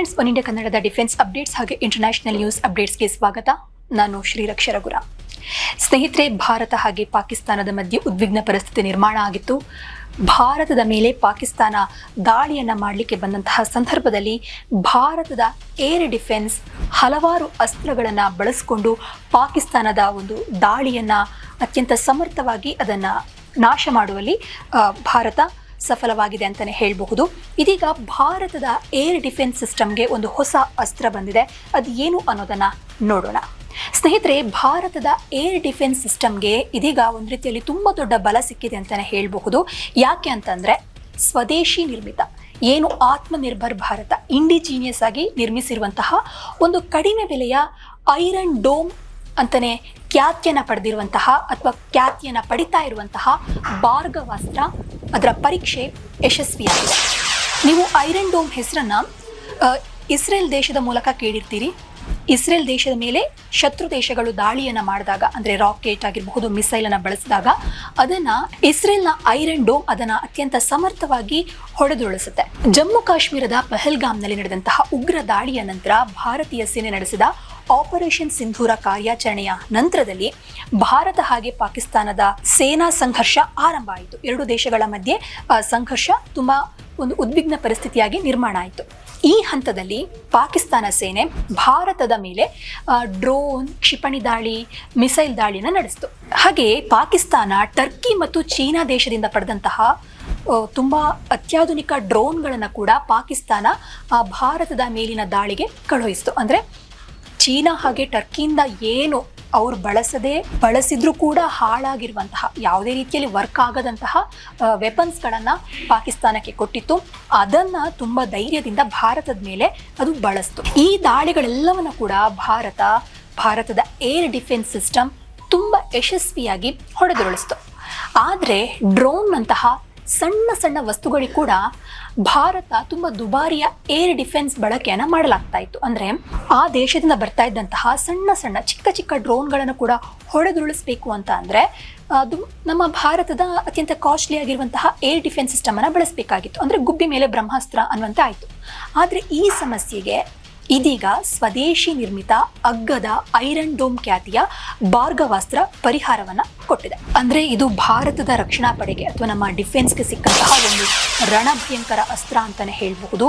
Friends one India ಕನ್ನಡದ defence updates ಹಾಗೆ international news ಅಪ್ಡೇಟ್ಸ್ಗೆ ಸ್ವಾಗತ. ನಾನು ಶ್ರೀರಕ್ಷ ರಘುರ. ಸ್ನೇಹಿತರೆ, ಭಾರತ ಹಾಗೆ ಪಾಕಿಸ್ತಾನದ ಮಧ್ಯೆ ಉದ್ವಿಗ್ನ ಪರಿಸ್ಥಿತಿ ನಿರ್ಮಾಣ ಆಗಿತ್ತು. ಭಾರತದ ಮೇಲೆ ಪಾಕಿಸ್ತಾನ ದಾಳಿಯನ್ನು ಮಾಡಲಿಕ್ಕೆ ಬಂದಂತಹ ಸಂದರ್ಭದಲ್ಲಿ ಭಾರತದ ಏರ್ ಡಿಫೆನ್ಸ್ ಹಲವಾರು ಅಸ್ತ್ರಗಳನ್ನು ಬಳಸಿಕೊಂಡು ಪಾಕಿಸ್ತಾನದ ಒಂದು ದಾಳಿಯನ್ನ ಅತ್ಯಂತ ಸಮರ್ಥವಾಗಿ ಅದನ್ನ ನಾಶ ಮಾಡುವಲ್ಲಿ ಭಾರತ ಸಫಲವಾಗಿದೆ ಅಂತಲೇ ಹೇಳಬಹುದು. ಇದೀಗ ಭಾರತದ ಏರ್ ಡಿಫೆನ್ಸ್ ಸಿಸ್ಟಮ್ಗೆ ಒಂದು ಹೊಸ ಅಸ್ತ್ರ ಬಂದಿದೆ. ಅದು ಏನು ಅನ್ನೋದನ್ನ ನೋಡೋಣ. ಸ್ನೇಹಿತರೆ, ಭಾರತದ ಏರ್ ಡಿಫೆನ್ಸ್ ಸಿಸ್ಟಮ್ಗೆ ಇದೀಗ ಒಂದು ರೀತಿಯಲ್ಲಿ ತುಂಬ ದೊಡ್ಡ ಬಲ ಸಿಕ್ಕಿದೆ ಅಂತಲೇ ಹೇಳಬಹುದು. ಯಾಕೆ ಅಂತಂದ್ರೆ, ಸ್ವದೇಶಿ ನಿರ್ಮಿತ, ಏನು ಆತ್ಮನಿರ್ಭರ್ ಭಾರತ, ಇಂಡಿಜೀನಿಯಸ್ ಆಗಿ ನಿರ್ಮಿಸಿರುವಂತಹ ಒಂದು ಕಡಿಮೆ ಬೆಲೆಯ ಐರನ್ ಡೋಮ್ ಅಂತಾನೆ ಖ್ಯಾತಿಯನ್ನ ಪಡೆದಿರುವಂತಹ ಅಥವಾ ಖ್ಯಾತಿಯನ್ನು ಪಡಿತಾ ಇರುವಂತಹ ಭಾರ್ಗವಾಸ್ತ್ರ ಅದರ ಪರೀಕ್ಷೆ ಯಶಸ್ವಿಯಾಗಿದೆ. ನೀವು ಐರನ್ ಡೋಮ್ ಹೆಸರನ್ನು ಇಸ್ರೇಲ್ ದೇಶದ ಮೂಲಕ ಕೇಳಿರ್ತೀರಿ. ಇಸ್ರೇಲ್ ದೇಶದ ಮೇಲೆ ಶತ್ರು ದೇಶಗಳು ದಾಳಿಯನ್ನು ಮಾಡಿದಾಗ, ಅಂದರೆ ರಾಕೆಟ್ ಆಗಿರಬಹುದು ಮಿಸೈಲನ್ನು ಬಳಸಿದಾಗ, ಅದನ್ನು ಇಸ್ರೇಲ್ನ ಐರನ್ ಡೋಮ್ ಅದನ್ನು ಅತ್ಯಂತ ಸಮರ್ಥವಾಗಿ ಹೊಡೆದುರುಳಿಸುತ್ತೆ. ಜಮ್ಮು ಕಾಶ್ಮೀರದ ಪಹಲ್ಗಾಮ್ನಲ್ಲಿ ನಡೆದಂತಹ ಉಗ್ರ ದಾಳಿಯ ನಂತರ ಭಾರತೀಯ ಸೇನೆ ನಡೆಸಿದ ಆಪರೇಷನ್ ಸಿಂಧೂರ ಕಾರ್ಯಾಚರಣೆಯ ನಂತರದಲ್ಲಿ ಭಾರತ ಹಾಗೆ ಪಾಕಿಸ್ತಾನದ ಸೇನಾ ಸಂಘರ್ಷ ಆರಂಭ ಆಯಿತು. ಎರಡು ದೇಶಗಳ ಮಧ್ಯೆ ಸಂಘರ್ಷ ತುಂಬಾ ಒಂದು ಉದ್ವಿಗ್ನ ಪರಿಸ್ಥಿತಿಯಾಗಿ ನಿರ್ಮಾಣ ಆಯಿತು. ಈ ಹಂತದಲ್ಲಿ ಪಾಕಿಸ್ತಾನ ಸೇನೆ ಭಾರತದ ಮೇಲೆ ಡ್ರೋನ್, ಕ್ಷಿಪಣಿ ದಾಳಿ, ಮಿಸೈಲ್ ದಾಳಿನ ನಡೆಸಿತು. ಹಾಗೆ ಪಾಕಿಸ್ತಾನ, ಟರ್ಕಿ ಮತ್ತು ಚೀನಾ ದೇಶದಿಂದ ಪಡೆದಂತಹ ತುಂಬಾ ಅತ್ಯಾಧುನಿಕ ಡ್ರೋನ್ಗಳನ್ನು ಕೂಡ ಪಾಕಿಸ್ತಾನ ಭಾರತದ ಮೇಲಿನ ದಾಳಿಗೆ ಕಳುಹಿಸಿತು. ಅಂದ್ರೆ ಚೀನಾ ಹಾಗೆ ಟರ್ಕಿಯಿಂದ ಏನು ಅವ್ರು ಬಳಸದೆ, ಬಳಸಿದ್ರೂ ಕೂಡ ಹಾಳಾಗಿರುವಂತಹ ಯಾವುದೇ ರೀತಿಯಲ್ಲಿ ವರ್ಕ್ ಆಗದಂತಹ ವೆಪನ್ಸ್ಗಳನ್ನು ಪಾಕಿಸ್ತಾನಕ್ಕೆ ಕೊಟ್ಟಿತ್ತು. ಅದನ್ನ ತುಂಬ ಧೈರ್ಯದಿಂದ ಭಾರತದ ಮೇಲೆ ಅದು ಬಳಸ್ತು. ಈ ದಾಳಿಗಳೆಲ್ಲವನ್ನ ಕೂಡ ಭಾರತ, ಭಾರತದ ಏರ್ ಡಿಫೆನ್ಸ್ ಸಿಸ್ಟಮ್ ತುಂಬ ಯಶಸ್ವಿಯಾಗಿ ಹೊಡೆದುರುಳಿಸ್ತು. ಆದರೆ ಡ್ರೋನ್ನಂತಹ ಸಣ್ಣ ಸಣ್ಣ ವಸ್ತುಗಳಿಗೆ ಕೂಡ ಭಾರತ ತುಂಬ ದುಬಾರಿಯ ಏರ್ ಡಿಫೆನ್ಸ್ ಬಳಕೆಯನ್ನು ಮಾಡಲಾಗ್ತಾ ಇತ್ತು. ಅಂದರೆ ಆ ದೇಶದಿಂದ ಬರ್ತಾ ಇದ್ದಂತಹ ಸಣ್ಣ ಸಣ್ಣ ಚಿಕ್ಕ ಚಿಕ್ಕ ಡ್ರೋನ್ಗಳನ್ನು ಕೂಡ ಹೊಡೆದುರುಳಿಸಬೇಕು ಅಂತ ಅಂದರೆ ಅದು ನಮ್ಮ ಭಾರತದ ಅತ್ಯಂತ ಕಾಸ್ಟ್ಲಿ ಆಗಿರುವಂತಹ ಏರ್ ಡಿಫೆನ್ಸ್ ಸಿಸ್ಟಮನ್ನು ಬಳಸಬೇಕಾಗಿತ್ತು. ಅಂದರೆ ಗುಬ್ಬಿ ಮೇಲೆ ಬ್ರಹ್ಮಾಸ್ತ್ರ ಅನ್ನುವಂತೆ ಆಯಿತು. ಆದರೆ ಈ ಸಮಸ್ಯೆಗೆ ಇದೀಗ ಸ್ವದೇಶಿ ನಿರ್ಮಿತ ಅಗ್ಗದ ಐರನ್ ಡೋಮ್ ಖ್ಯಾತಿಯ ಭಾರ್ಗವಾಸ್ತ್ರ ಪರಿಹಾರವನ್ನ ಕೊಟ್ಟಿದೆ. ಅಂದ್ರೆ ಇದು ಭಾರತದ ರಕ್ಷಣಾ ಪಡೆಗೆ ಅಥವಾ ನಮ್ಮ ಡಿಫೆನ್ಸ್ಗೆ ಸಿಕ್ಕಂತಹ ಒಂದು ರಣಭಯಂಕರ ಅಸ್ತ್ರ ಅಂತಾನೆ ಹೇಳಬಹುದು.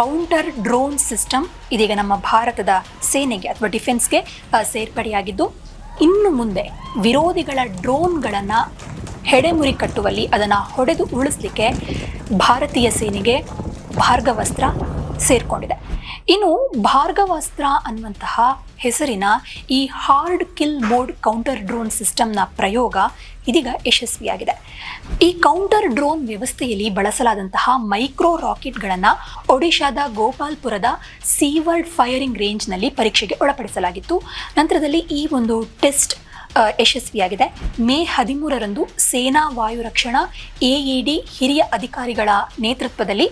ಕೌಂಟರ್ ಡ್ರೋನ್ ಸಿಸ್ಟಮ್ ಇದೀಗ ನಮ್ಮ ಭಾರತದ ಸೇನೆಗೆ ಅಥವಾ ಡಿಫೆನ್ಸ್ಗೆ ಸೇರ್ಪಡೆಯಾಗಿದ್ದು, ಇನ್ನು ಮುಂದೆ ವಿರೋಧಿಗಳ ಡ್ರೋನ್ಗಳನ್ನು ಹೆಡೆಮುರಿ ಕಟ್ಟುವಲ್ಲಿ ಅದನ್ನು ಹೊಡೆದು ಉಳಿಸ್ಲಿಕ್ಕೆ ಭಾರತೀಯ ಸೇನೆಗೆ ಭಾರ್ಗವಸ್ತ್ರ ಸೇರ್ಕೊಂಡಿದೆ. ಇನ್ನು ಭಾರ್ಗವಾಸ್ತ್ರ ಅನ್ನುವಂತಹ ಹೆಸರಿನ ಈ hard kill mode counter drone ಸಿಸ್ಟಮ್ನ ಪ್ರಯೋಗ ಇದೀಗ ಯಶಸ್ವಿಯಾಗಿದೆ. ಈ ಕೌಂಟರ್ ಡ್ರೋನ್ ವ್ಯವಸ್ಥೆಯಲ್ಲಿ ಬಳಸಲಾದಂತಹ ಮೈಕ್ರೋ ರಾಕೆಟ್ಗಳನ್ನು ಒಡಿಶಾದ ಗೋಪಾಲ್ಪುರದ ಸೀವರ್ಡ್ ಫೈರಿಂಗ್ ರೇಂಜ್ನಲ್ಲಿ ಪರೀಕ್ಷೆಗೆ ಒಳಪಡಿಸಲಾಗಿತ್ತು. ನಂತರದಲ್ಲಿ ಈ ಒಂದು ಟೆಸ್ಟ್ ಯಶಸ್ವಿಯಾಗಿದೆ. ಮೇ ಹದಿಮೂರರಂದು ಸೇನಾ ವಾಯು ರಕ್ಷಣಾ ಎಇಡಿ ಹಿರಿಯ ಅಧಿಕಾರಿಗಳ ನೇತೃತ್ವದಲ್ಲಿ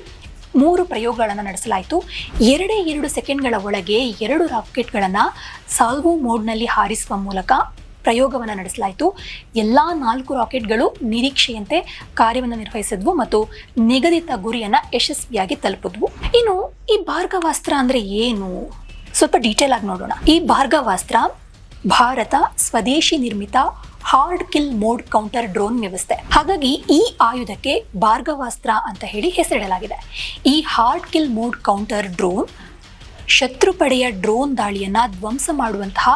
ಮೂರು ಪ್ರಯೋಗಗಳನ್ನು ನಡೆಸಲಾಯಿತು. ಎರಡೇ ಎರಡು ಸೆಕೆಂಡ್ಗಳ ಒಳಗೆ ಎರಡು ರಾಕೆಟ್ಗಳನ್ನು ಸಾಲ್ವೋ ಮೋಡ್ನಲ್ಲಿ ಹಾರಿಸುವ ಮೂಲಕ ಪ್ರಯೋಗವನ್ನು ನಡೆಸಲಾಯಿತು. ಎಲ್ಲ ನಾಲ್ಕು ರಾಕೆಟ್ಗಳು ನಿರೀಕ್ಷೆಯಂತೆ ಕಾರ್ಯವನ್ನು ನಿರ್ವಹಿಸಿದ್ವು ಮತ್ತು ನಿಗದಿತ ಗುರಿಯನ್ನು ಯಶಸ್ವಿಯಾಗಿ ತಲುಪಿದ್ವು. ಇನ್ನು ಈ ಭಾರ್ಗವಾಸ್ತ್ರ ಅಂದರೆ ಏನು? ಸ್ವಲ್ಪ ಡೀಟೇಲ್ ಆಗಿ ನೋಡೋಣ. ಈ ಭಾರ್ಗವಾಸ್ತ್ರ ಭಾರತ ಸ್ವದೇಶಿ ನಿರ್ಮಿತ hard kill mode counter drone ವ್ಯವಸ್ಥೆ. ಹಾಗಾಗಿ ಈ ಆಯುಧಕ್ಕೆ ಭಾರ್ಗವಾಸ್ತ್ರ ಅಂತ ಹೇಳಿ ಹೆಸರಿಡಲಾಗಿದೆ. ಈ hard kill mode counter drone ಶತ್ರು ಪಡೆಯ ಡ್ರೋನ್ ದಾಳಿಯನ್ನ ಧ್ವಂಸ ಮಾಡುವಂತಹ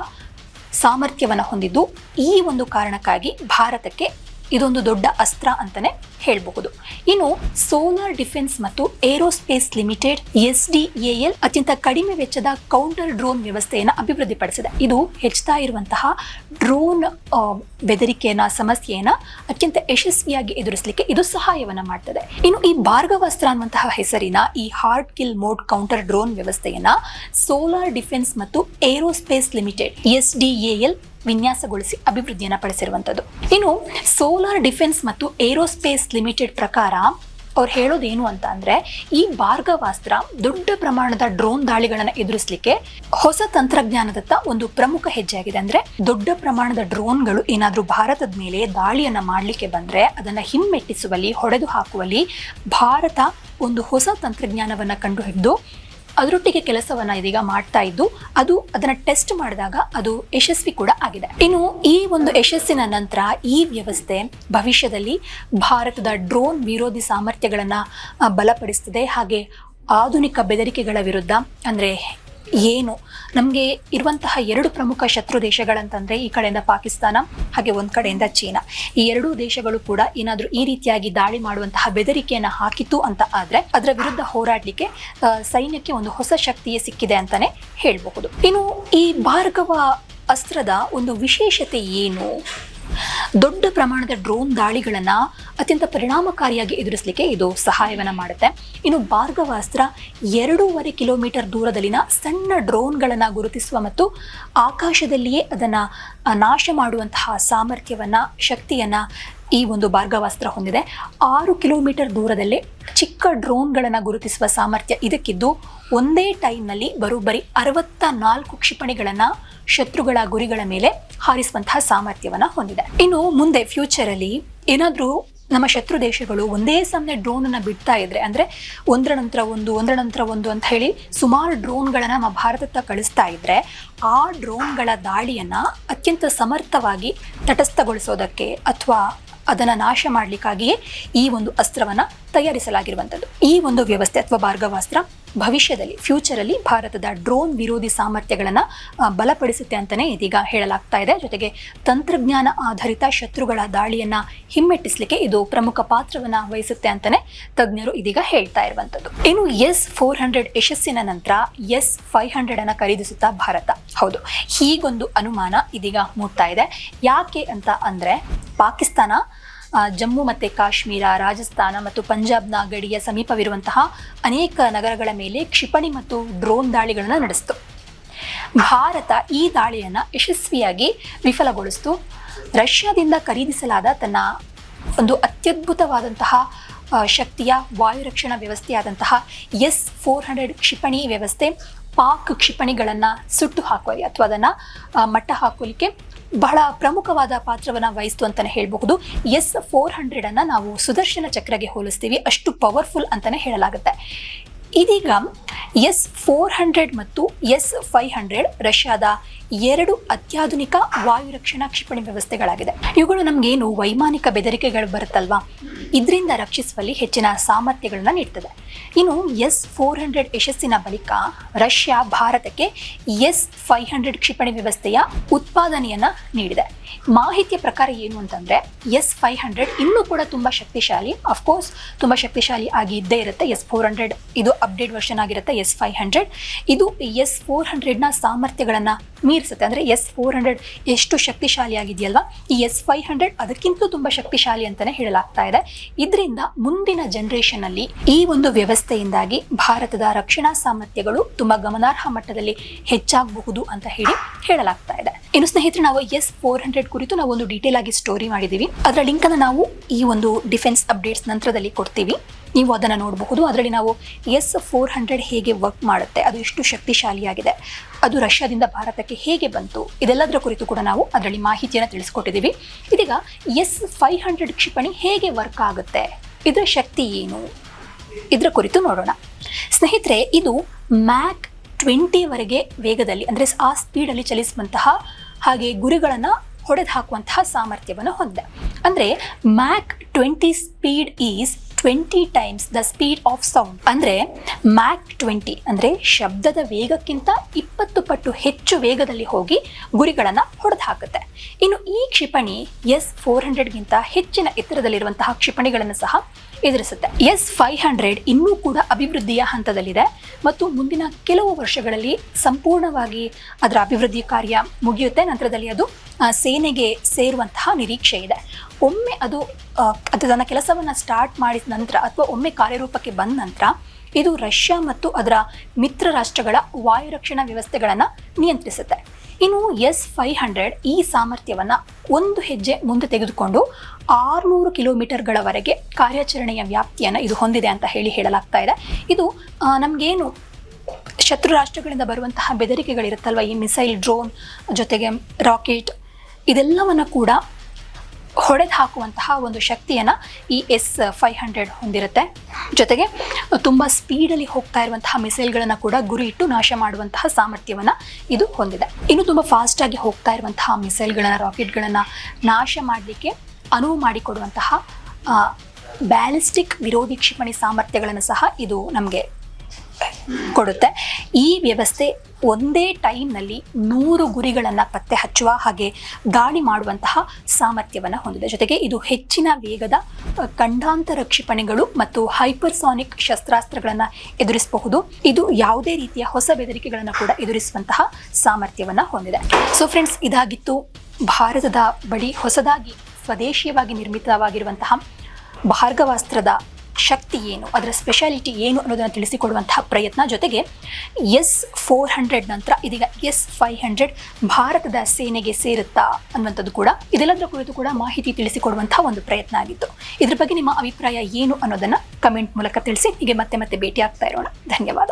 ಸಾಮರ್ಥ್ಯವನ್ನು ಹೊಂದಿದ್ದು ಈ ಒಂದು ಕಾರಣಕ್ಕಾಗಿ ಭಾರತಕ್ಕೆ ಇದೊಂದು ದೊಡ್ಡ ಅಸ್ತ್ರ ಅಂತಾನೆ ಹೇಳಬಹುದು. ಇನ್ನು ಸೋಲಾರ್ ಡಿಫೆನ್ಸ್ ಮತ್ತು aerospace limited S D L ಅತ್ಯಂತ ಕಡಿಮೆ ವೆಚ್ಚದ ಕೌಂಟರ್ ಡ್ರೋನ್ ವ್ಯವಸ್ಥೆಯನ್ನು ಅಭಿವೃದ್ಧಿಪಡಿಸಿದೆ. ಇದು ಹೆಚ್ಚುತ್ತಾ ಇರುವಂತಹ ಡ್ರೋನ್ ಬೆದರಿಕೆಯನ್ನ, ಸಮಸ್ಯೆಯನ್ನ ಅತ್ಯಂತ ಯಶಸ್ವಿಯಾಗಿ ಎದುರಿಸಲಿಕ್ಕೆ ಇದು ಸಹಾಯವನ್ನು ಮಾಡ್ತದೆ. ಇನ್ನು ಈ ಭಾರ್ಗವಸ್ತ್ರ ಅನ್ನುವಂತಹ ಹೆಸರಿನ ಈ hard kill mode counter drone ವ್ಯವಸ್ಥೆಯನ್ನ ಸೋಲಾರ್ ಡಿಫೆನ್ಸ್ ಮತ್ತು aerospace limited S D L ವಿನ್ಯಾಸಗೊಳಿಸಿ ಅಭಿವೃದ್ಧಿಯನ್ನು ಪಡಿಸಿರುವಂಥದ್ದು. ಇನ್ನು ಸೋಲಾರ್ ಡಿಫೆನ್ಸ್ ಮತ್ತು ಏರೋಸ್ಪೇಸ್ ಲಿಮಿಟೆಡ್ ಪ್ರಕಾರ ಅವ್ರು ಹೇಳೋದೇನು ಅಂತ ಅಂದ್ರೆ, ಈ ಭಾರ್ಗವಾಸ್ತ್ರ ದೊಡ್ಡ ಪ್ರಮಾಣದ ಡ್ರೋನ್ ದಾಳಿಗಳನ್ನು ಎದುರಿಸಲಿಕ್ಕೆ ಹೊಸ ತಂತ್ರಜ್ಞಾನದತ್ತ ಒಂದು ಪ್ರಮುಖ ಹೆಜ್ಜೆಯಾಗಿದೆ ಅಂದ್ರೆ ದೊಡ್ಡ ಪ್ರಮಾಣದ ಡ್ರೋನ್ಗಳು ಏನಾದರೂ ಭಾರತದ ಮೇಲೆ ದಾಳಿಯನ್ನ ಮಾಡಲಿಕ್ಕೆ ಬಂದ್ರೆ ಅದನ್ನ ಹಿಮ್ಮೆಟ್ಟಿಸುವಲ್ಲಿ ಹೊಡೆದು ಹಾಕುವಲ್ಲಿ ಭಾರತ ಒಂದು ಹೊಸ ತಂತ್ರಜ್ಞಾನವನ್ನ ಕಂಡುಹಿಡಿದು ಅದರೊಟ್ಟಿಗೆ ಕೆಲಸವನ್ನ ಇದೀಗ ಮಾಡ್ತಾ ಇದ್ದು, ಅದು ಅದನ್ನ ಟೆಸ್ಟ್ ಮಾಡಿದಾಗ ಅದು ಯಶಸ್ವಿ ಕೂಡ ಆಗಿದೆ. ಇನ್ನು ಈ ಒಂದು ಯಶಸ್ಸಿನ ನಂತರ ಈ ವ್ಯವಸ್ಥೆ ಭವಿಷ್ಯದಲ್ಲಿ ಭಾರತದ ಡ್ರೋನ್ ವಿರೋಧಿ ಸಾಮರ್ಥ್ಯಗಳನ್ನ ಬಲಪಡಿಸ್ತದೆ. ಹಾಗೆ ಆಧುನಿಕ ಬೆದರಿಕೆಗಳ ವಿರುದ್ಧ, ಅಂದ್ರೆ ಏನು? ನಮಗೆ ಇರುವಂತಹ ಎರಡು ಪ್ರಮುಖ ಶತ್ರು ದೇಶಗಳಂತಂದರೆ ಈ ಕಡೆಯಿಂದ ಪಾಕಿಸ್ತಾನ, ಹಾಗೆ ಒಂದು ಕಡೆಯಿಂದ ಚೀನಾ. ಈ ಎರಡೂ ದೇಶಗಳು ಕೂಡ ಏನಾದರೂ ಈ ರೀತಿಯಾಗಿ ದಾಳಿ ಮಾಡುವಂತಹ ಬೆದರಿಕೆಯನ್ನು ಹಾಕಿತು ಅಂತ ಆದರೆ ಅದರ ವಿರುದ್ಧ ಹೋರಾಡಲಿಕ್ಕೆ ಸೈನ್ಯಕ್ಕೆ ಒಂದು ಹೊಸ ಶಕ್ತಿಯೇ ಸಿಕ್ಕಿದೆ ಅಂತಾನೆ ಹೇಳಬಹುದು. ಇನ್ನು ಈ ಭಾರ್ಗವ ಅಸ್ತ್ರದ ಒಂದು ವಿಶೇಷತೆ ಏನು? ದೊಡ್ಡ ಪ್ರಮಾಣದ ಡ್ರೋನ್ ದಾಳಿಗಳನ್ನ ಅತ್ಯಂತ ಪರಿಣಾಮಕಾರಿಯಾಗಿ ಎದುರಿಸಲಿಕ್ಕೆ ಇದು ಸಹಾಯವನ್ನು ಮಾಡುತ್ತೆ. ಇನ್ನು ಭಾರ್ಗವಾಸ್ತ್ರ ಎರಡೂವರೆ ಕಿಲೋಮೀಟರ್ ದೂರದಲ್ಲಿನ ಸಣ್ಣ ಡ್ರೋನ್ಗಳನ್ನ ಗುರುತಿಸುವ ಮತ್ತು ಆಕಾಶದಲ್ಲಿಯೇ ಅದನ್ನ ನಾಶ ಮಾಡುವಂತಹ ಸಾಮರ್ಥ್ಯವನ್ನ, ಶಕ್ತಿಯನ್ನ ಈ ಒಂದು ಭಾರ್ಗವಾಸ್ತ್ರ ಹೊಂದಿದೆ. ಆರು ಕಿಲೋಮೀಟರ್ ದೂರದಲ್ಲೇ ಚಿಕ್ಕ ಡ್ರೋನ್ಗಳನ್ನು ಗುರುತಿಸುವ ಸಾಮರ್ಥ್ಯ ಇದಕ್ಕಿದ್ದು ಒಂದೇ ಟೈಮ್ನಲ್ಲಿ ಬರೋಬ್ಬರಿ ಅರವತ್ತ ನಾಲ್ಕು ಕ್ಷಿಪಣಿಗಳನ್ನು ಶತ್ರುಗಳ ಗುರಿಗಳ ಮೇಲೆ ಹಾರಿಸುವಂತಹ ಸಾಮರ್ಥ್ಯವನ್ನು ಹೊಂದಿದೆ. ಇನ್ನು ಮುಂದೆ ಫ್ಯೂಚರಲ್ಲಿ ಏನಾದರೂ ನಮ್ಮ ಶತ್ರು ದೇಶಗಳು ಒಂದೇ ಸಮನೆ ಡ್ರೋನ್ ಅನ್ನ ಬಿಡ್ತಾ ಇದ್ರೆ, ಅಂದ್ರೆ ಒಂದರ ನಂತರ ಒಂದು, ಒಂದರ ನಂತರ ಒಂದು ಅಂತ ಹೇಳಿ ಸುಮಾರು ಡ್ರೋನ್ಗಳನ್ನು ನಮ್ಮ ಭಾರತದ ಕಳಿಸ್ತಾ ಇದ್ರೆ, ಆ ಡ್ರೋನ್ಗಳ ದಾಳಿಯನ್ನ ಅತ್ಯಂತ ಸಮರ್ಥವಾಗಿ ತಟಸ್ಥಗೊಳಿಸೋದಕ್ಕೆ ಅಥವಾ ಅದನ್ನ ನಾಶ ಮಾಡಲಿಕ್ಕಾಗಿಯೇ ಈ ಒಂದು ಅಸ್ತ್ರವನ್ನ ತಯಾರಿಸಲಾಗಿರುವಂಥದ್ದು ಈ ಒಂದು ವ್ಯವಸ್ಥೆ ಅಥವಾ ಭಾರ್ಗವಾಸ್ತ್ರ ಭವಿಷ್ಯದಲ್ಲಿ ಫ್ಯೂಚರಲ್ಲಿ ಭಾರತದ ಡ್ರೋನ್ ವಿರೋಧಿ ಸಾಮರ್ಥ್ಯಗಳನ್ನು ಬಲಪಡಿಸುತ್ತೆ ಅಂತಲೇ ಇದೀಗ ಹೇಳಲಾಗ್ತಾ ಇದೆ. ಜೊತೆಗೆ ತಂತ್ರಜ್ಞಾನ ಆಧಾರಿತ ಶತ್ರುಗಳ ದಾಳಿಯನ್ನು ಹಿಮ್ಮೆಟ್ಟಿಸಲಿಕ್ಕೆ ಇದು ಪ್ರಮುಖ ಪಾತ್ರವನ್ನು ವಹಿಸುತ್ತೆ ಅಂತಲೇ ತಜ್ಞರು ಇದೀಗ ಹೇಳ್ತಾ ಇರುವಂಥದ್ದು ಇನ್ನು ಎಸ್ ಫೋರ್ ಹಂಡ್ರೆಡ್ ಯಶಸ್ಸಿನ ನಂತರ ಎಸ್ ಫೈವ್ ಹಂಡ್ರೆಡ್ ಅನ್ನ ಖರೀದಿಸುತ್ತಾ ಭಾರತ. ಹೌದು, ಹೀಗೊಂದು ಅನುಮಾನ ಇದೀಗ ಮೂಡ್ತಾ ಇದೆ. ಯಾಕೆ ಅಂತ ಅಂದ್ರೆ ಪಾಕಿಸ್ತಾನ ಜಮ್ಮು ಮತ್ತು ಕಾಶ್ಮೀರ, ರಾಜಸ್ಥಾನ ಮತ್ತು ಪಂಜಾಬ್ನ ಗಡಿಯ ಸಮೀಪವಿರುವಂತಹ ಅನೇಕ ನಗರಗಳ ಮೇಲೆ ಕ್ಷಿಪಣಿ ಮತ್ತು ಡ್ರೋನ್ ದಾಳಿಗಳನ್ನು ನಡೆಸಿತು. ಭಾರತ ಈ ದಾಳಿಯನ್ನು ಯಶಸ್ವಿಯಾಗಿ ವಿಫಲಗೊಳಿಸಿತು. ರಷ್ಯಾದಿಂದ ಖರೀದಿಸಲಾದ ತನ್ನ ಒಂದು ಅತ್ಯದ್ಭುತವಾದಂತಹ ಶಕ್ತಿಯ ವಾಯು ರಕ್ಷಣಾ ವ್ಯವಸ್ಥೆಯಾದಂತಹ ಎಸ್ ಫೋರ್ ಹಂಡ್ರೆಡ್ ಕ್ಷಿಪಣಿ ವ್ಯವಸ್ಥೆ ಪಾಕ್ ಕ್ಷಿಪಣಿಗಳನ್ನು ಸುಟ್ಟು ಹಾಕುವಲ್ಲಿ ಅಥವಾ ಅದನ್ನು ಮಟ್ಟ ಹಾಕೋಲಿಕ್ಕೆ ಬಹಳ ಪ್ರಮುಖವಾದ ಪಾತ್ರವನ್ನು ವಹಿಸ್ತು ಅಂತಲೇ ಹೇಳಬಹುದು. ಎಸ್ ಫೋರ್ ಹಂಡ್ರೆಡನ್ನು ನಾವು ಸುದರ್ಶನ ಚಕ್ರಗೆ ಹೋಲಿಸ್ತೀವಿ. ಅಷ್ಟು ಪವರ್ಫುಲ್ ಅಂತಲೇ ಹೇಳಲಾಗುತ್ತೆ. ಇದೀಗ ಎಸ್ ಫೋರ್ ಹಂಡ್ರೆಡ್ ಮತ್ತು ಎಸ್ ಫೈವ್ ಹಂಡ್ರೆಡ್ ರಷ್ಯಾದ ಎರಡು ಅತ್ಯಾಧುನಿಕ ವಾಯು ರಕ್ಷಣಾ ಕ್ಷಿಪಣಿ ವ್ಯವಸ್ಥೆಗಳಾಗಿದೆ. ಇವುಗಳು ನಮಗೇನು ವೈಮಾನಿಕ ಬೆದರಿಕೆಗಳು ಬರುತ್ತಲ್ವಾ? ಇದರಿಂದ ರಕ್ಷಿಸುವಲ್ಲಿ ಹೆಚ್ಚಿನ ಸಾಮರ್ಥ್ಯಗಳನ್ನ ನೀಡ್ತದೆ. ಇನ್ನು ಎಸ್ ಫೋರ್ ಹಂಡ್ರೆಡ್ ಯಶಸ್ಸಿನ ಬಳಿಕ ರಷ್ಯಾ ಭಾರತಕ್ಕೆ ಎಸ್ ಫೈವ್ ಹಂಡ್ರೆಡ್ ಕ್ಷಿಪಣಿ ವ್ಯವಸ್ಥೆಯ ಉತ್ಪಾದನೆಯನ್ನ ನೀಡಿದೆ. ಮಾಹಿತಿಯ ಪ್ರಕಾರ ಏನು ಅಂತಂದ್ರೆ, ಎಸ್ ಫೈವ್ ಹಂಡ್ರೆಡ್ ಇನ್ನೂ ಕೂಡ ತುಂಬಾ ಶಕ್ತಿಶಾಲಿ ಅಫ್ಕೋರ್ಸ್ ತುಂಬಾ ಶಕ್ತಿಶಾಲಿ ಆಗಿ ಇದ್ದೇ ಇರುತ್ತೆ. ಎಸ್ ಫೋರ್ ಹಂಡ್ರೆಡ್ ಇದು ಅಪ್ಡೇಟ್ ವರ್ಷನ್ ಆಗಿರುತ್ತೆ. ಎಸ್ ಫೈವ್ ಹಂಡ್ರೆಡ್ ಇದು ಎಸ್ ಫೋರ್ ಹಂಡ್ರೆಡ್ನ ಸಾಮರ್ಥ್ಯಗಳನ್ನ ಮೀರಿಸುತ್ತೆ ಅಂದರೆ ಎಸ್ ಫೋರ್ ಹಂಡ್ರೆಡ್ ಎಷ್ಟು ಶಕ್ತಿಶಾಲಿ ಆಗಿದೆಯಲ್ವಾ ಈ ಎಸ್ ಫೈವ್ ಹಂಡ್ರೆಡ್ ಅದಕ್ಕಿಂತಲೂ ತುಂಬಾ ಶಕ್ತಿಶಾಲಿ ಅಂತಾನೆ ಹೇಳಲಾಗ್ತಾ ಇದೆ. ಇದರಿಂದ ಮುಂದಿನ ಜನರೇಷನ್ ಅಲ್ಲಿ ಈ ಒಂದು ವ್ಯವಸ್ಥೆಯಿಂದಾಗಿ ಭಾರತದ ರಕ್ಷಣಾ ಸಾಮರ್ಥ್ಯಗಳು ತುಂಬಾ ಗಮನಾರ್ಹ ಮಟ್ಟದಲ್ಲಿ ಹೆಚ್ಚಾಗಬಹುದು ಅಂತ ಹೇಳಿ ಹೇಳಲಾಗ್ತಾ ಇದೆ. ಇನ್ನು ಸ್ನೇಹಿತರೆ, ನಾವು ಎಸ್ ಫೋರ್ ಹಂಡ್ರೆಡ್ ಕುರಿತು ನಾವು ಒಂದು ಡೀಟೇಲ್ ಆಗಿ ಸ್ಟೋರಿ ಮಾಡಿದ್ದೀವಿ. ಅದರ ಲಿಂಕ್ ಅನ್ನು ನಾವು ಈ ಒಂದು ಡಿಫೆನ್ಸ್ ಅಪ್ಡೇಟ್ಸ್ ನಂತರದಲ್ಲಿ ಕೊಡ್ತೀವಿ. ನೀವು ಅದನ್ನು ನೋಡಬಹುದು. ಅದರಲ್ಲಿ ನಾವು ಎಸ್ ಫೋರ್ ಹಂಡ್ರೆಡ್ ಹೇಗೆ ವರ್ಕ್ ಮಾಡುತ್ತೆ, ಅದು ಎಷ್ಟು ಶಕ್ತಿಶಾಲಿಯಾಗಿದೆ, ಅದು ರಷ್ಯಾದಿಂದ ಭಾರತಕ್ಕೆ ಹೇಗೆ ಬಂತು, ಇದೆಲ್ಲದರ ಕುರಿತು ಕೂಡ ನಾವು ಅದರಲ್ಲಿ ಮಾಹಿತಿಯನ್ನು ತಿಳಿಸ್ಕೊಟ್ಟಿದ್ದೀವಿ ಇದೀಗ ಎಸ್ ಫೈವ್ ಹಂಡ್ರೆಡ್ ಕ್ಷಿಪಣಿ ಹೇಗೆ ವರ್ಕ್ ಆಗುತ್ತೆ, ಇದರ ಶಕ್ತಿ ಏನು, ಇದರ ಕುರಿತು ನೋಡೋಣ. ಸ್ನೇಹಿತರೆ, ಇದು ಮ್ಯಾಕ್ ಟ್ವೆಂಟಿವರೆಗೆ ವೇಗದಲ್ಲಿ, ಅಂದರೆ ಆ ಸ್ಪೀಡಲ್ಲಿ ಚಲಿಸುವಂತಹ ಹಾಗೆ ಗುರಿಗಳನ್ನು ಹೊಡೆದು ಹಾಕುವಂತಹ ಸಾಮರ್ಥ್ಯವನ್ನು ಹೊಂದಿದೆ. ಅಂದರೆ Mach twenty speed is twenty times the speed of sound ಅಂದರೆ ಮ್ಯಾಕ್ ಟ್ವೆಂಟಿ ಅಂದರೆ ಶಬ್ದದ ವೇಗಕ್ಕಿಂತ ಇಪ್ಪತ್ತು ಪಟ್ಟು ಹೆಚ್ಚು ವೇಗದಲ್ಲಿ ಹೋಗಿ ಗುರಿಗಳನ್ನು ಹೊಡೆದು ಹಾಕುತ್ತೆ ಇನ್ನು ಈ ಕ್ಷಿಪಣಿ ಎಸ್ ಫೋರ್ ಹಂಡ್ರೆಡ್ಗಿಂತ ಹೆಚ್ಚಿನ ಎತ್ತರದಲ್ಲಿರುವಂತಹ ಕ್ಷಿಪಣಿಗಳನ್ನು ಸಹ ಎದುರಿಸುತ್ತೆ. ಎಸ್ ಫೈವ್ ಹಂಡ್ರೆಡ್ ಇನ್ನೂ ಕೂಡ ಅಭಿವೃದ್ಧಿಯ ಹಂತದಲ್ಲಿದೆ. ಮತ್ತು ಮುಂದಿನ ಕೆಲವು ವರ್ಷಗಳಲ್ಲಿ ಸಂಪೂರ್ಣವಾಗಿ ಅದರ ಅಭಿವೃದ್ಧಿ ಕಾರ್ಯ ಮುಗಿಯುತ್ತೆ. ನಂತರದಲ್ಲಿ ಅದು ಸೇನೆಗೆ ಸೇರುವಂತಹ ನಿರೀಕ್ಷೆ ಇದೆ. ಒಮ್ಮೆ ಅದು ಅದು ತನ್ನ ಕೆಲಸವನ್ನು ಸ್ಟಾರ್ಟ್ ಮಾಡಿದ ನಂತರ ಅಥವಾ ಒಮ್ಮೆ ಕಾರ್ಯರೂಪಕ್ಕೆ ಬಂದ ನಂತರ ಇದು ರಷ್ಯಾ ಮತ್ತು ಅದರ ಮಿತ್ರ ರಾಷ್ಟ್ರಗಳ ವಾಯು ರಕ್ಷಣಾ ವ್ಯವಸ್ಥೆಗಳನ್ನು ನಿಯಂತ್ರಿಸುತ್ತೆ. ಇನ್ನು ಎಸ್ ಫೈವ್ ಹಂಡ್ರೆಡ್ ಈ ಸಾಮರ್ಥ್ಯವನ್ನು ಒಂದು ಹೆಜ್ಜೆ ಮುಂದೆ ತೆಗೆದುಕೊಂಡು ಆರುನೂರು ಕಿಲೋಮೀಟರ್ಗಳವರೆಗೆ ಕಾರ್ಯಾಚರಣೆಯ ವ್ಯಾಪ್ತಿಯನ್ನು ಇದು ಹೊಂದಿದೆ ಅಂತ ಹೇಳಿ ಹೇಳಲಾಗ್ತಾ ಇದೆ. ಇದು ನಮಗೇನು ಶತ್ರು ರಾಷ್ಟ್ರಗಳಿಂದ ಬರುವಂತಹ ಬೆದರಿಕೆಗಳಿರುತ್ತಲ್ವ ಈ ಮಿಸೈಲ್ ಡ್ರೋನ್ ಜೊತೆಗೆ ರಾಕೆಟ್ ಇದೆಲ್ಲವನ್ನು ಕೂಡ ಹೊಡೆದು ಹಾಕುವಂತಹ ಒಂದು ಶಕ್ತಿಯನ್ನು ಈ ಎಸ್ ಫೈವ್ ಹಂಡ್ರೆಡ್ ಹೊಂದಿರುತ್ತೆ. ಜೊತೆಗೆ ತುಂಬ ಸ್ಪೀಡಲ್ಲಿ ಹೋಗ್ತಾ ಇರುವಂತಹ ಮಿಸೈಲ್ಗಳನ್ನು ಕೂಡ ಗುರಿ ಇಟ್ಟು ನಾಶ ಮಾಡುವಂತಹ ಸಾಮರ್ಥ್ಯವನ್ನು ಇದು ಹೊಂದಿದೆ. ಇನ್ನು ತುಂಬ ಫಾಸ್ಟಾಗಿ ಹೋಗ್ತಾ ಇರುವಂತಹ ಮಿಸೈಲ್ಗಳನ್ನು ರಾಕೆಟ್ಗಳನ್ನು ನಾಶ ಮಾಡಲಿಕ್ಕೆ ಅನುವು ಮಾಡಿಕೊಡುವಂತಹ ಬ್ಯಾಲಿಸ್ಟಿಕ್ ವಿರೋಧಿ ಕ್ಷಿಪಣಿ ಸಾಮರ್ಥ್ಯಗಳನ್ನು ಸಹ ಇದು ನಮಗೆ ಕೊಡುತ್ತೆ. ಈ ವ್ಯವಸ್ಥೆ ಒಂದೇ ಟೈಮ್ನಲ್ಲಿ ನೂರು ಗುರಿಗಳನ್ನು ಪತ್ತೆ ಹಚ್ಚುವ ಹಾಗೆ ದಾಳಿ ಮಾಡುವಂತಹ ಸಾಮರ್ಥ್ಯವನ್ನು ಹೊಂದಿದೆ. ಜೊತೆಗೆ ಇದು ಹೆಚ್ಚಿನ ವೇಗದ ಖಂಡಾಂತರ ಕ್ಷಿಪಣಿಗಳು ಮತ್ತು ಹೈಪರ್ಸಾನಿಕ್ ಶಸ್ತ್ರಾಸ್ತ್ರಗಳನ್ನು ಎದುರಿಸಬಹುದು. ಇದು ಯಾವುದೇ ರೀತಿಯ ಹೊಸ ಬೆದರಿಕೆಗಳನ್ನು ಕೂಡ ಎದುರಿಸುವಂತಹ ಸಾಮರ್ಥ್ಯವನ್ನು ಹೊಂದಿದೆ. ಸೊ ಫ್ರೆಂಡ್ಸ್ ಇದಾಗಿತ್ತು ಭಾರತದ ಬಳಿ ಹೊಸದಾಗಿ ಸ್ವದೇಶೀಯವಾಗಿ ನಿರ್ಮಿತವಾಗಿರುವಂತಹ ಭಾರ್ಗವಾಸ್ತ್ರದ ಶಕ್ತಿ ಏನು, ಅದರ ಸ್ಪೆಷಾಲಿಟಿ ಏನು ಅನ್ನೋದನ್ನು ತಿಳಿಸಿಕೊಡುವಂತಹ ಪ್ರಯತ್ನ ಜೊತೆಗೆ ಎಸ್ ಫೋರ್ ಹಂಡ್ರೆಡ್ ನಂತರ ಇದೀಗ ಎಸ್ ಫೈವ್ ಹಂಡ್ರೆಡ್ ಭಾರತದ ಸೇನೆಗೆ ಸೇರುತ್ತಾ ಅನ್ನುವಂಥದ್ದು ಕೂಡ ಇದೆಲ್ಲದರ ಕುರಿತು ಕೂಡ ಮಾಹಿತಿ ತಿಳಿಸಿಕೊಡುವಂತಹ ಒಂದು ಪ್ರಯತ್ನ ಆಗಿತ್ತು. ಇದ್ರ ಬಗ್ಗೆ ನಿಮ್ಮ ಅಭಿಪ್ರಾಯ ಏನು ಅನ್ನೋದನ್ನು ಕಮೆಂಟ್ ಮೂಲಕ ತಿಳಿಸಿ, ಹೀಗೆ ಮತ್ತೆ ಮತ್ತೆ ಭೇಟಿ ಆಗ್ತಾ ಇರೋಣ. ಧನ್ಯವಾದ.